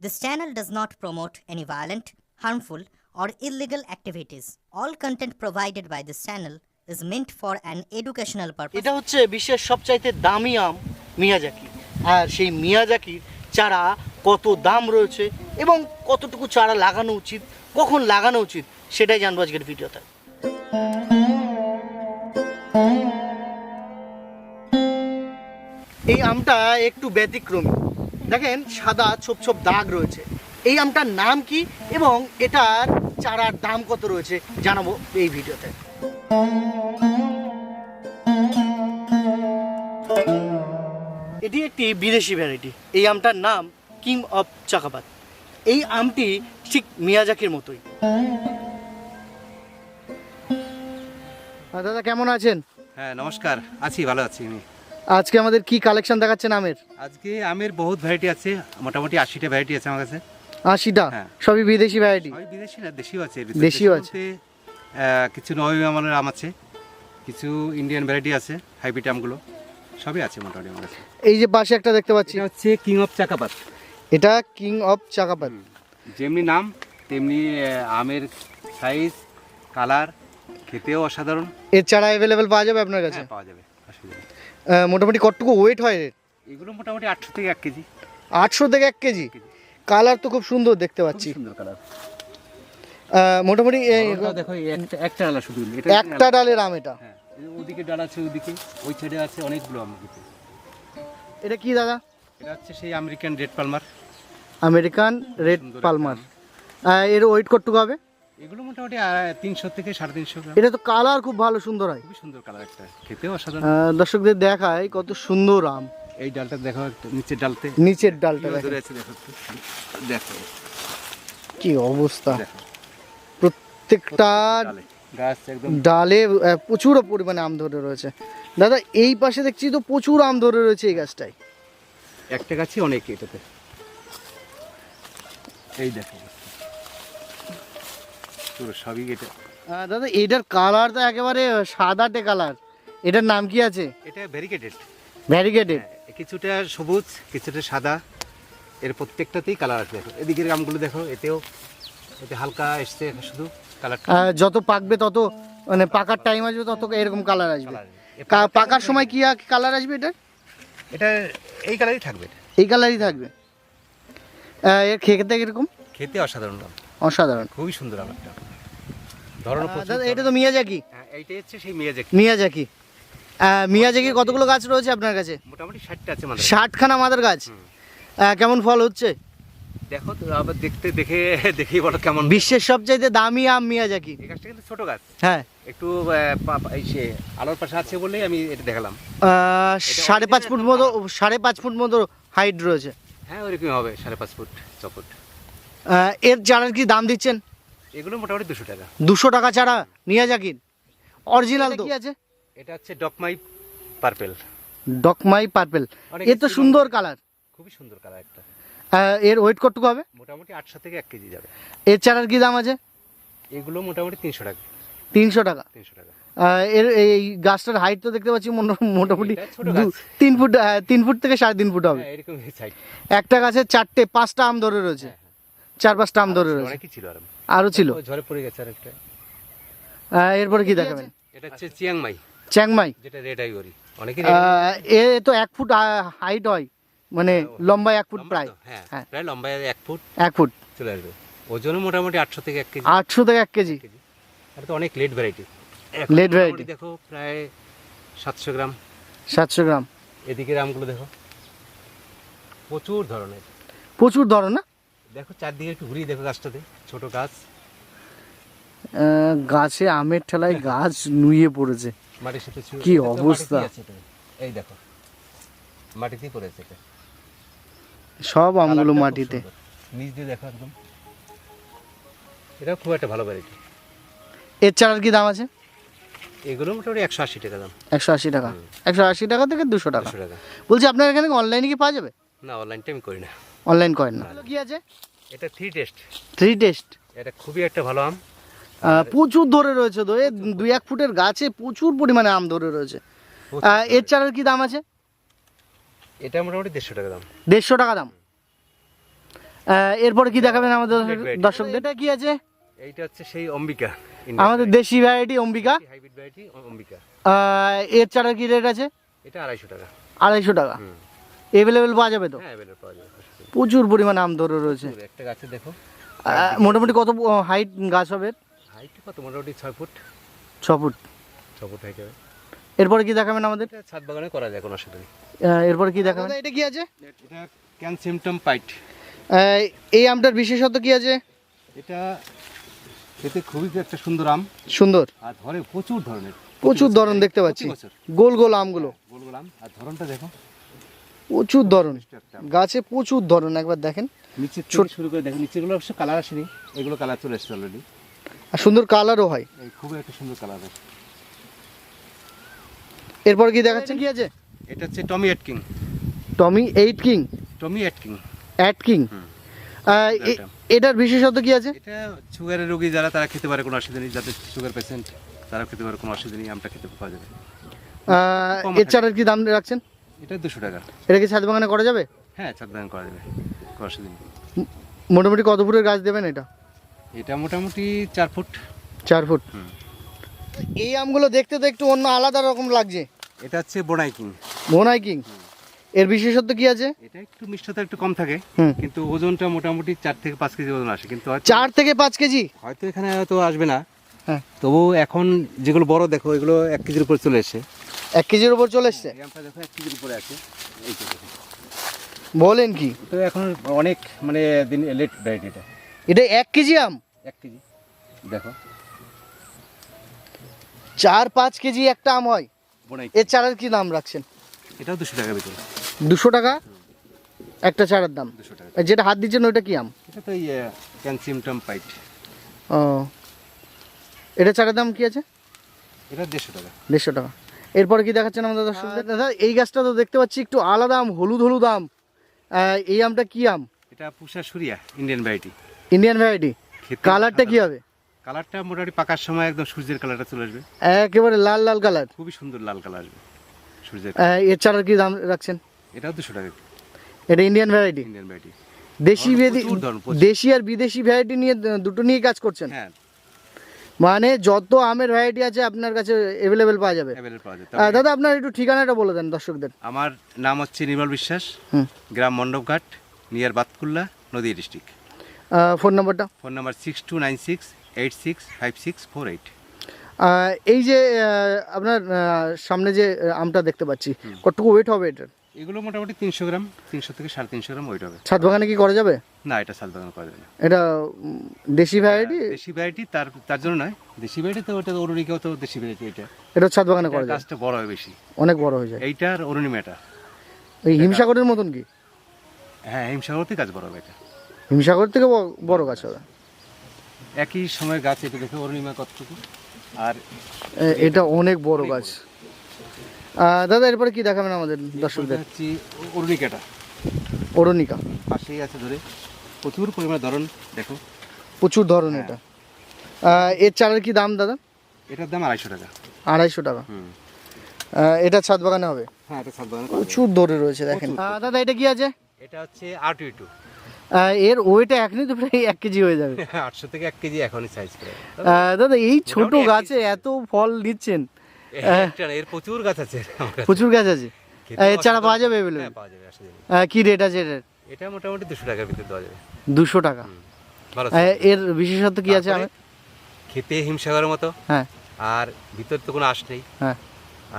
This channel does not promote any violent, harmful, or illegal activities. All content provided by this channel is meant for an educational purpose. এটা হচ্ছে বিশ্বের সবচাইতে দামি আম Miyazaki আর সেই মিয়াজাকির চারা কত দাম রয়েছে এবং কতটুকু চারা লাগানো উচিত কখন লাগানো উচিত সেটাই জানব আজকের ভিডিওতে এই আমটা একটু ব্যতিক্রমী দেখেন সাদা ছোপ ছোপ দাগ রয়েছে। এই আমটার নাম কি এবং এটার চারার দাম কত রয়েছে জানাব এই ভিডিওতে। এটি একটি বিদেশি ভ্যারাইটি এই আমটার নাম কিং অফ চাকাবাদ এই আমটি ঠিক মিয়াজাকির মতোই। দাদা কেমন আছেন? হ্যাঁ নমস্কার। আছি ভালো আছি আমি। আজকে আমাদের কি কালেকশন দেখাচ্ছেন আমের? আজকে আমের বহুত ভ্যারাইটি আছে মোটামুটি আশিটা ভ্যারাইটি আছে আমার কাছে। আশিটা? হ্যাঁ। সবই বিদেশি ভ্যারাইটি সবই বিদেশি না দেশিও আছে। দেশিও আছে। কিছু নবী আমলের আম আছে কিছু ইন্ডিয়ান ভ্যারাইটি আছে হাইব্রিড আমগুলো। সবই আছে মোটামুটি আমার কাছে। এই যে পাশে একটা দেখতে পাচ্ছি। এটা হচ্ছে কিং অফ চাকাপাত এটা কিং অফ চাকাপাত যেমনি নাম তেমনি আমের সাইজ কালার খেতেও অসাধারণ। এর চারা অ্যাভেলেবেল পাওয়া যাবে আপনার কাছে? হ্যাঁ, পাওয়া যাবে। মোটামুটি কতটুকু ওয়েট হয় এগুলো মোটামুটি আটশো থেকে এক কেজি। আটশো থেকে এক কেজি? কালার তো খুব সুন্দর দেখতে পাচ্ছি। সুন্দর কালার মোটামুটি দেখো একটা একটা শুধু। একটা ডালের আম এটা। হ্যাঁ ওদিকে ডাল আছে ওদিকে ওই সাইডে আছে অনেকগুলো আম এটা কি দাদা? এটা হচ্ছে সেই American red Palmer. American red Palmer. এর ওয়েট কতটুকু হবে? এগুলো মোটামুটি তিনশো থেকে সাড়ে তিনশো গ্রাম। এটা তো কালার খুব ভালো সুন্দর হয়। খুবই সুন্দর কালার একটা। খেতেও অসাধারণ। দর্শকদের দেখায় কত সুন্দর আম। এই ডালটা দেখো নিচের ডালতে। নিচের ডালটা দেখো দেখো। কি অবস্থা। প্রত্যেকটা ডালে। প্রচুর পরিমাণে আম ধরে রয়েছে। দাদা এই পাশে দেখছি তো প্রচুর আম ধরে রয়েছে এই গাছটায়। একটা গাছই অনেক এটাতে। এই দেখো। পুরো সবই এটা। দাদা এটার কালার তো একেবারে সাদাটে কালার এটার নাম কি আছে? এটা ভেরিকেটেড ভ্যারিগেটেড কিছুটা সবুজ কিছুটা সাদা। এর প্রত্যেকটাতেই কালার আছে। দেখো এদিকের আমগুলো দেখো এতেও এতে হালকা এসছে শুধু কালারটা যত পাকবে তত মানে পাকার টাইম আসবে তত এরকম কালার আসবে। কালার পাকার সময় কি কালার আসবে এটা এটা এই কালারই থাকবে এই কালারই থাকবে। এর খেতে এরকম খেতে অসাধারণ। অসাধারণ। খুবই সুন্দর আম এটা তো মিয়াজাকি। হ্যাঁ এইটাই হচ্ছে সেই মিয়াজাকি। মিয়াজাকি। আহ, কতগুলো গাছ রয়েছে আপনার কাছে? মোটামুটি ষাটটা আছে আমাদের। ষাটখানা মাদার গাছ। কেমন ফল হচ্ছে? দেখো তো আবার দেখতে দেখে দেখেই বলো কেমন। বিশ্বের সবচাইতে দামি আম মিয়াজাকি। এই গাছটা কিন্তু ছোট গাছ। হ্যাঁ। একটু সে আলোর পাশে আছে বলেই আমি এটা দেখালাম। সাড়ে পাঁচ ফুট মতো সাড়ে পাঁচ ফুট মতো হাইট রয়েছে। হ্যাঁ ওরকমই হবে সাড়ে পাঁচ ফুট ছ ফুট। এর চারার কি দাম দিচ্ছেন? এগুলো মোটামুটি দুশো টাকা। দুশো টাকা চারা মিয়াজাকির অরিজিনাল কি? আছে? এটা হচ্ছে ডকমাই পার্পেল ডকমাই পার্পেল এ তো সুন্দর কালার খুবই সুন্দর কালার একটা। এর ওয়েট কতটুকু হবে? মোটামুটি আটশো থেকে এক কেজি যাবে। এর চারার কি দাম আছে? এগুলো মোটামুটি তিনশো টাকা। তিনশো টাকা। তিনশো টাকা। এর এই গাছটার হাইট তো দেখতে পাচ্ছি মোটা- মোটামুটি। তিন ফুট হ্যাঁ, তিন ফুট থেকে সাড়ে তিন ফুট হবে। হ্যাঁ একটা গাছে চারটে পাঁচটা আম ধরে রয়েছে। চার পাঁচটা আম ধরে রয়েছে। অনেকই ছিল আর। আরও ছিল? ঝরে পড়ে গেছে আর একটা এরপরে কি দেখাবেন? এটা হচ্ছে চিয়াংমাই। চ্যাংমাই? যেটা রেড আইভরি অনেকে এ তো এক ফুট হাইট হয়। মানে লম্বা এক ফুট প্রায়। হ্যাঁ হ্যাঁ। প্রায় লম্বায় এক ফুট। এক ফুট। চলে আসবে। ওজন মোটামুটি আটশো থেকে এক কেজি। আটশো থেকে এক কেজি। আর তো অনেক লেট ভ্যারাইটি Late variety। দেখো প্রায় সাতশো গ্রাম। সাতশো গ্রাম। এদিকের আমগুলো দেখো। প্রচুর ধরনের। প্রচুর ধরো না? দেখো চারদিকে একটু ঘুরিয়ে দেখো গাছটাতে ছোট গাছ। গাছে আমের ঠেলায় গাছ নুয়ে পড়েছে। মাটির সাথে কি অবস্থা। এই দেখো মাটিতেই পড়েছে এটা সব আমগুলো মাটিতে। নিচ দিয়ে দেখো একদম। এটা খুব একটা ভালো ভ্যারাইটি এর চারার কি দাম আছে? এগুলো মোটামুটি একশো আশি টাকা দাম। একশো আশি টাকা। একশো আশি টাকা থেকে দুশো টাকা। বলছি আপনার এখানে অনলাইনে কি পাওয়া যাবে? না অনলাইনটা আমি করি না। অনলাইন করেন না। কি আছে? এটা থ্রি টেস্ট থ্রি টেস্ট এটা খুবই একটা ভালো আম। প্রচুর ধরে রয়েছে তো। দুই এক ফুটের গাছে প্রচুর পরিমাণে আম ধরে রয়েছে। এর চারার কি দাম আছে? এটা মোটামুটি দেড়শো টাকা দাম। দেড়শো টাকা দাম। এরপরে কি দেখাবেন আমাদের দর্শকদের? এটা কি আছে? এইটা হচ্ছে সেই অম্বিকা। আমাদের দেশি variety Ambika. Hybrid variety Ambika. এর চারার কি রেট আছে? এটা আড়াইশো টাকা। আড়াইশো টাকা। হুম। এভেলেবেল পাওয়া যাবে তো? হ্যাঁ এবার পাওয়া যাবে। প্রচুর পরিমাণে আম ধরে রয়েছে। একটা গাছে দেখো। মোটামুটি কত হাইট গাছ হবে হাইট কত? মোটামুটি ছয় ফুট। ছ ফুট। ছ ফুট হাইট হবে। এরপরে কি দেখাবেন আমাদের? ছাদ বাগানে করা যায় কোনো অসুবিধা নেই। এরপরে কি দেখাবেন? এটা কি আছে? এটা ক্যানসিমটম পাইট? এই আমটার বিশেষত্ব কি আছে? এটা খেতে খুবই একটা সুন্দর আম। সুন্দর। আর ধরে প্রচুর ধরনের। প্রচুর ধরন দেখতে পাচ্ছি। গোল গোল আমগুলো। গোল গোল আম। আর ধরনটা দেখো। প্রচুর ধরন একটা গাছে প্রচুর ধরন একবার দেখেন। নিচের ছোট- শুরু করে দেখো নিচেগুলো অবশ্য কালার আসেনি এগুলো কালার চলে এসছে অলরেডি আর সুন্দর কালারও হয়। এই খুবই একটা সুন্দর কালার আছে। এরপর কি দেখাচ্ছেন? কি আছে? এটা হচ্ছে Tommy Atkins Tommy Atkins Tommy Atkins Atkins হুম। এটার বিশেষত্ব কি আছে? এটা সুগারের রোগী যারা তারা খেতে পারে কোনো অসুবিধা নেই। যাদের সুগার পেশেন্ট তারা খেতে পারে কোনো অসুবিধা নেই আমটা খেতে পাওয়া যাবে। এর। চারার কি দাম রাখছেন? এটা দুশো টাকা। এটা কি ছাদ বাগানে করা যাবে? হ্যাঁ ছাদ বাগান করা যাবে। অসুবিধা নেই। মোটামুটি কত ফুটের গাছ দেবেন এটা? এটা মোটামুটি চার ফুট। চার ফুট। এই আমগুলো দেখতে তো একটু অন্য আলাদা রকম লাগছে। এটা হচ্ছে বোনাই কিং। মোনাই কিং? এর বিশেষত্ব কি আছে? এটা একটু মিষ্টতা একটু কম থাকে। কিন্তু ওজনটা মোটামুটি চার থেকে পাঁচ কেজি ওজন আসে কিন্তু চার থেকে পাঁচ কেজি? হয়তো এখানে হয়তো আসবে না। হ্যাঁ। তবু এখন যেগুলো বড় দেখো এগুলো এক কেজির উপর চলে এসে এক কেজির উপর চলে এসছে? দেখো এক কেজির উপরে আছে। এই বলেন কি? তো এখন অনেক মানে দিন লেট ভ্যারাইটি এটা। এটা এক কেজি আম? এক কেজি। দেখো। চার পাঁচ কেজি একটা আম হয়। এর চারার কি দাম রাখছেন? এটাও দুশো টাকা ভিতরে। দুশো টাকা? একটা চারার দাম। দুশো টাকা যেটা হাত দিচ্ছেন ওইটা কি আম? এটা তো ইয়ে পাইট ও। এটা চারার দাম কি আছে? এটা দেড়শো টাকা। দেড়শো টাকা। এরপরে কি দেখাচ্ছেন আমাদের দর্শকদের দাদা এই গাছটা তো দেখতে পাচ্ছি একটু আলাদা আম হলুদ হলুদ আম। এই আমটা কি আম? এটা Pusa Surya Indian variety Indian variety কালারটা কি হবে? কালারটা মোটামুটি পাকার সময় একদম সূর্যের কালারটা চলে আসবে। একেবারে লাল লাল কালার খুবই সুন্দর লাল কালার আসবে সূর্যের এর চারার কি দাম রাখছেন? এটাও দুশো টাকা। এটা ইন্ডিয়ান ভ্যারাইটি ইন্ডিয়ান ভ্যারাইটি দেশি। দেশি আর বিদেশি ভ্যারাইটি নিয়ে দুটো নিয়ে কাজ করছেন? হ্যাঁ মানে যত আমের ভ্যারাইটি আছে আপনার কাছে অ্যাভেলেবেল পাওয়া যাবে। দাদা আপনার একটু ঠিকানাটা বলে দেন দর্শকদের। আমার নাম হচ্ছে নির্মল বিশ্বাস। হুম। গ্রাম মণ্ডপঘাট নিয়ার বাতকুল্লা নদী ডিস্ট্রিক্ট ফোন নাম্বারটা phone number six two nine six eight six five six four eight এই যে আপনার সামনে যে আমটা দেখতে পাচ্ছি কতটুকু ওয়েট হবে এটার? এগুলো মোটামুটি তিনশো গ্রাম তিনশো থেকে সাড়ে তিনশো গ্রাম ওইট হবে। ছাদ বাগানে কি করা যাবে? না এটা সাল বাগান করা যাবে না। এটা দেশি ভ্যারাইটি দেশি ভ্যারাইটি তার তার জন্য নয়। দেশি ভ্যারাইটি তো ওটা অরুণিকাও তো দেশি ভ্যারাইটি এটা। এটা ছাদ বাগানে করা যাবে গাছটা বড় হয় বেশি। অনেক বড় হয়ে যায়। এইটার অরুণিমাটা এই হিমসাগরের মতন কি? হ্যাঁ হিমসাগরতে গাছ বড় হবে এটা। হিমসাগর থেকে বড় গাছ হবে? একই সময় গাছ এটা দেখে অরুণিমা কতটুকু। আর এটা অনেক বড়। গাছ। দাদা এরপরে কি দেখাবেন আমাদের দর্শকদের? হচ্ছে অরুণিকাটা। অরুণিকা। পাশেই আছে ধরে। প্রচুর পরিমাণে ধরন দেখো। প্রচুর ধরন এটা। এর চারার কি দাম দাদা? এটার দাম আড়াইশো টাকা। আড়াইশো টাকা। এটা ছাদ বাগানে হবে? হ্যাঁ এটা সাত বাগান প্রচুর দৌড়ে রয়েছে দেখেন। দাদা এটা কি আছে? এটা হচ্ছে আট ইটু এর ওয়েটা এখনই তো প্রায় এক কেজি হয়ে যাবে। আটশো থেকে এক কেজি এখনই সাইজ দাদা এই ছোট গাছে এত ফল দিচ্ছেন। এর প্রচুর গাছ আছে প্রচুর গাছ আছে? চারা পাওয়া যাবে এগুলো? হ্যাঁ পাওয়া যাবে যাবে কি রেট আছে এটার? এটা মোটামুটি দুশো টাকার ভিতরে দেওয়া যাবে। দুশো টাকা। এর বিশেষত্ব কি আছে আমি খেতে হিমসাগরের মতো। হ্যাঁ। আর ভিতর তো কোনো আঁশ নেই। হ্যাঁ।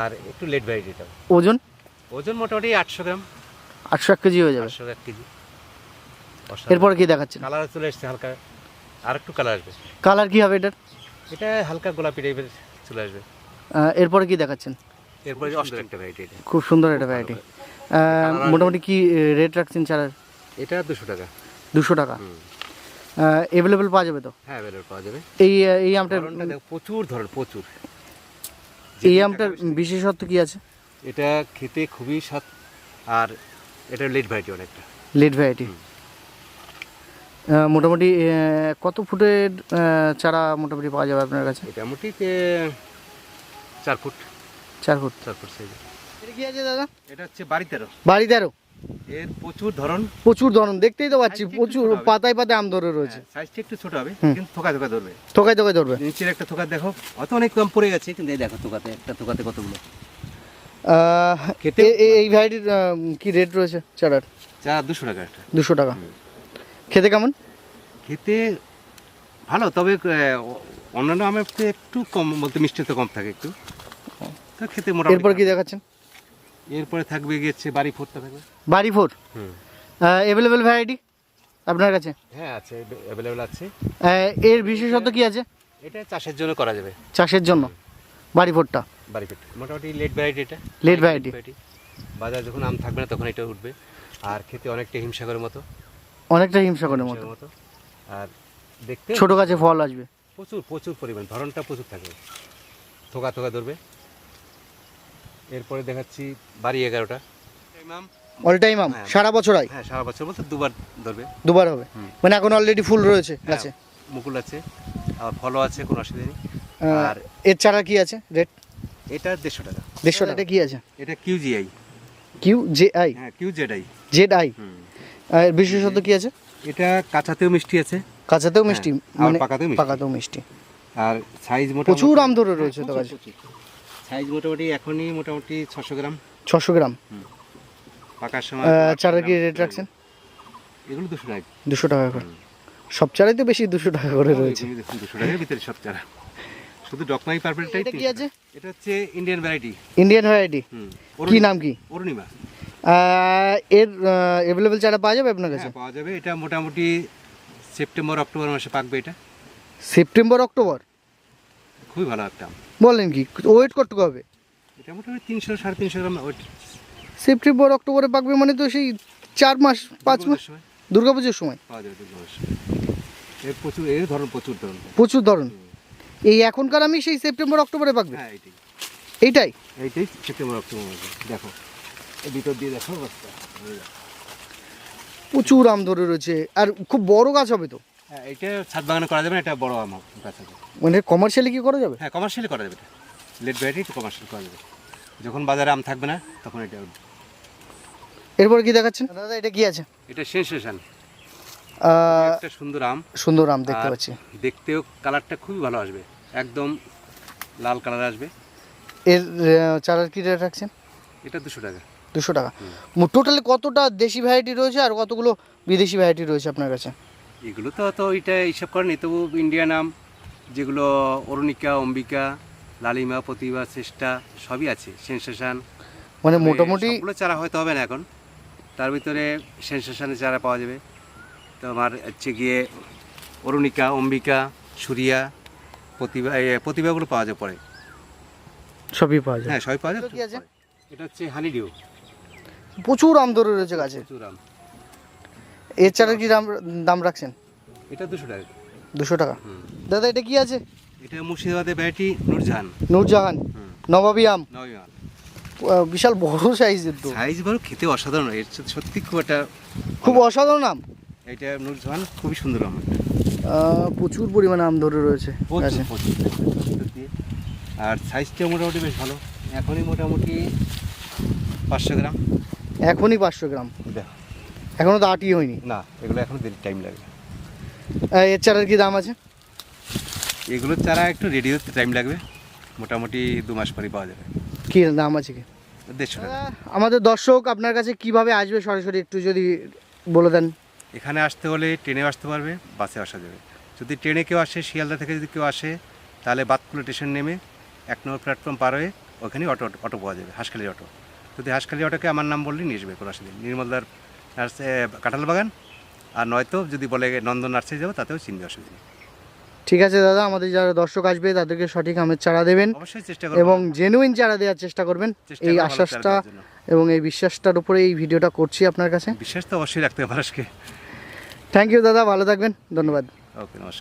আর একটু লেট ভ্যারাইটিটা ওজন? ওজন মোটামুটি আটশো গ্রাম। আটশো এক কেজি হয়ে যাবে। আটশো এক কেজি। এরপরে কি দেখাচ্ছেন? কালার চলে এসছে হালকা। আর একটু কালার আসবে। কালার কি হবে এটার? এটা হালকা গোলাপি টাইপের চলে আসবে। এরপরে কি দেখাচ্ছেন? এরপরে একটা ভ্যারাইটি খুব সুন্দর একটা ভ্যারাইটি মোটামুটি কি রেট রাখছেন চারার এটা দুশো টাকা। দুশো টাকা। অ্যাভেলেবেল পাওয়া যাবে তো? হ্যাঁ অ্যাভেলেবল পাওয়া যাবে। এই এই আমটার ধরনটা প্রচুর ধরন প্রচুর। এই আমটার বিশেষত্ব কি আছে? এটা খেতে খুবই স্বাদ আর এটা লেট ভ্যারাইটি অনেকটা। লেট ভ্যারাইটি মোটামুটি কত ফুটের চারা মোটামুটি পাওয়া যাবে আপনার কাছে? এটা মোটামুটি চার ফুট। চার ফুট। চার ফুট সাইজ এটা কি আছে দাদা? এটা হচ্ছে বাড়ি তেরো। বাড়ি তেরো? এর প্রচুর ধরন। প্রচুর ধরন দেখতেই তো পাচ্ছি প্রচুর পাতায় পাতায় আম ধরে রয়েছে। হ্যাঁ, সাইজটা একটু ছোট হবে কিন্তু থোকা থোকা ধরবে। থোকায় থোকায় ধরবে। নিচের একটা থোকা দেখো অত অনেক কম পড়ে গেছে কিন্তু এই দেখো থোকাতে একটা থোকাতে কতগুলো। এই ভ্যারাইটির কি রেট রয়েছে চারার? চা দুশো টাকা একটা। দুশো টাকা। খেতে কেমন? খেতে ভালো তবে অন্যান্য আমের চেয়ে একটু কম বলতে মিষ্টি তো কম থাকে একটু। তো খেতে মোটামুটি এরপর কি দেখাচ্ছেন? এরপরে থাকবে গিয়েছে বাড়ি ফোরটা থাকবে। বাড়ি ফোর? হুম। অ্যাভেলেবেল ভ্যারাইটি আপনার কাছে? হ্যাঁ আছে অ্যাভেলেবেল আছে। এর বিশেষত্ব কি আছে? এটা চাষের জন্য করা যাবে। চাষের জন্য? বাড়ি ফোরটা? বাড়ি ফিট মোটামুটি লেট ভ্যারাইটি এটা। Late variety। বাজার যখন আম থাকবে না তখন এটা উঠবে। আর খেতে অনেকটা হিমসাগরের মতো। অনেকটা হিমসাগরের মতো। হিমসাগরের মতো। আর দেখতে ছোট গাছে ফল আসবে। প্রচুর প্রচুর পরিমাণ ধরনটা প্রচুর থাকবে থোকা থোকা ধরবে। এরপরে দেখাচ্ছি বাড়ি এগারোটা। আম অল টাইম আম হ্যাঁ। সারা বছর আয় হ্যাঁ সারা বছর বলতে দুবার ধরবে। দুবার হবে? মানে এখন অলরেডি ফুল রয়েছে? হ্যাঁ, গাছে মুকুল আছে আর ফলও আছে কোনো অসুবিধা নেই। আর এর চারা কি আছে? রেট এটা দেড়শো টাকা। দেড়শো টাকা। কি আছে? এটা কিউজিআই কিউ জে আই হ্যাঁ কিউজেডআই জেড আই এর বিশেষত কি আছে? এটা কাঁচাতেও মিষ্টি আছে। কাঁচাতেও মিষ্টি হ্যাঁ, মানে পাকাতেও মিষ্টি। পাকাতেও মিষ্টি। আর সাইজ মোটামুটি প্রচুর আম ধরে রয়েছে তো গাছে সাইজ মোটামুটি এখনই মোটামুটি ছশো গ্রাম। ছশো গ্রাম। পাকার সময় চারা কি রেট রাখছেন? এগুলো দুশো টাকা। দুশো টাকা করে। সব চারাই তো বেশি দুশো টাকা করে রয়েছে। এগুলো দেখুন দুশো টাকার ভিতরে সব চারা। শুধু ডকমাই পার্পেলটাই এটা কি আছে? এটা হচ্ছে ইন্ডিয়ান ভ্যারাইটি ইন্ডিয়ান ভ্যারাইটি কি নাম কি? অরুণিমা। এর অ্যাভেলেবেল চারা পাওয়া যাবে আপনার কাছে? হ্যাঁ পাওয়া যাবে। এটা মোটামুটি সেপ্টেম্বর অক্টোবর মাসে পাকবে এটা? September October? খুবই ভালো একটা। আম। বলেন কি ওয়েট করতে হবে এটা মোটামুটি তিনশো সাড়ে তিনশো গ্রাম ওই সেপ্টেম্বর অক্টোবরে পাকবে মানে তো সেই চার মাস পাঁচ মাস? দুর্গাপূজার সময়? দুর্গাপুজোর সময়? পাওয়া যাবে দুর্গাপূজার এর প্রচুর এর ধরন প্রচুর ধরন। প্রচুর ধরন। এই এখনকার আমি সেই সেপ্টেম্বর অক্টোবরে পাকবে? হ্যাঁ এইটাই। এইটাই? এইটাই সেপ্টেম্বর অক্টোবর দেখো ভিতর দিয়ে দেখো অবস্থা। দেখো। প্রচুর আম ধরে রয়েছে। আর খুব বড় গাছ হবে তো? হ্যাঁ এইটা ছাদ বাগানে করা যাবে না এটা বড় আম গাছ আছে মানে কমার্শিয়ালি কি করা যাবে? হ্যাঁ কমার্শিয়ালি করা যাবে এটা। লেট ভ্যারাইটি কমার্শিয়াল করা যাবে। যখন বাজারে আম থাকবে না তখন এটা। এরপরে কি দেখাচ্ছেন? দাদা এটা কি আছে? এটা সেনসেশন একটা সুন্দর আম। সুন্দর আম দেখতে পাচ্ছি। দেখতেও কালারটা খুবই ভালো আসবে। একদম লাল কালার আসবে। এর চারার কি রেট রাখছেন? এটা দুশো টাকা। দুশো টাকা। টোটালি কতটা দেশি ভ্যারাইটি রয়েছে আর কতগুলো বিদেশি ভ্যারাইটি রয়েছে আপনার কাছে? এগুলো তো তো এটা হিসাব করেনি তবু ইন্ডিয়ান আম যেগুলো অরুণিকা অম্বিকা লালিমা প্রতিভা চেষ্টা সবই আছে সেনসেশন। মানে মোটামুটি সবগুলো চারা হয়তো হবে না এখন। তার ভিতরে সেনসেশনের চারা পাওয়া যাবে। তোমার হচ্ছে গিয়ে অরুণিকা অম্বিকা সুরিয়া প্রতিভা এ, প্রতিভাগুলো পাওয়া যায় পরে। সবই পাওয়া যায় হ্যাঁ সবই পাওয়া যায়। এটা হচ্ছে হানি ডিউ প্রচুর আম ধরে রয়েছে গাছে। প্রচুর আম। এর কি দাম দাম রাখছেন? এটা দুশো টাকা। দুশো টাকা। দাদা এটা কি আছে? এটা মুর্শিদাবাদের ভ্যারাইটি নুরজাহান। নূরজাহান। নবাবী আম। বিশাল বড় সাইজের তো সাইজ বড় খেতে অসাধারণ। এর সত্যি- খুব একটা খুব অসাধারণ আম। এটা নুরজাহান খুবই সুন্দর আম প্রচুর পরিমাণে আম ধরে রয়েছে। আর সাইজটা মোটামুটি বেশ ভালো। এখনই মোটামুটি পাঁচশো গ্রাম। এখনই পাঁচশো গ্রাম। দেখো। এখনও তো আটই হয়নি। না এগুলো এখনও দেরি টাইম লাগবে এর চারার কি দাম আছে? এগুলোর চারা একটু রেডি হতে টাইম লাগবে। মোটামুটি দু মাস পরে পাওয়া যাবে। কি দাম আছে কি? দেড়শো টাকা। আমাদের দর্শক আপনার কাছে কীভাবে আসবে সরাসরি একটু যদি বলে দেন। এখানে আসতে হলে ট্রেনে আসতে পারবে বাসে আসা যাবে। যদি ট্রেনে কেউ আসে শিয়ালদা থেকে যদি কেউ আসে তাহলে বাতকুলো স্টেশন নেমে এক নম্বর প্ল্যাটফর্ম পার হয়ে ওখানে অটো অটো পাওয়া যাবে হাঁসখালি অটো। যদি হাঁসখালি অটোকে আমার নাম বললেই নিয়ে যাবে কোনো অসুবিধা নির্মলদার নার্সে কাঁঠাল বাগান। আর নয়তো যদি বলে নন্দন নার্সারি যাব তাতেও চিনবে অসুবিধা নেই। ঠিক আছে দাদা আমাদের যারা দর্শক আসবে তাদেরকে সঠিক আমের চারা দেবেন এবং জেনুইন চারা দেওয়ার চেষ্টা করবেন। এই আশ্বাসটা এবং এই বিশ্বাসটার উপরে এই ভিডিওটা করছি আপনার কাছে। বিশ্বাস তো অবশ্যই রাখতে হবে মানুষকে। থ্যাংক ইউ দাদা ভালো থাকবেন ধন্যবাদ। ওকে নমস্কার।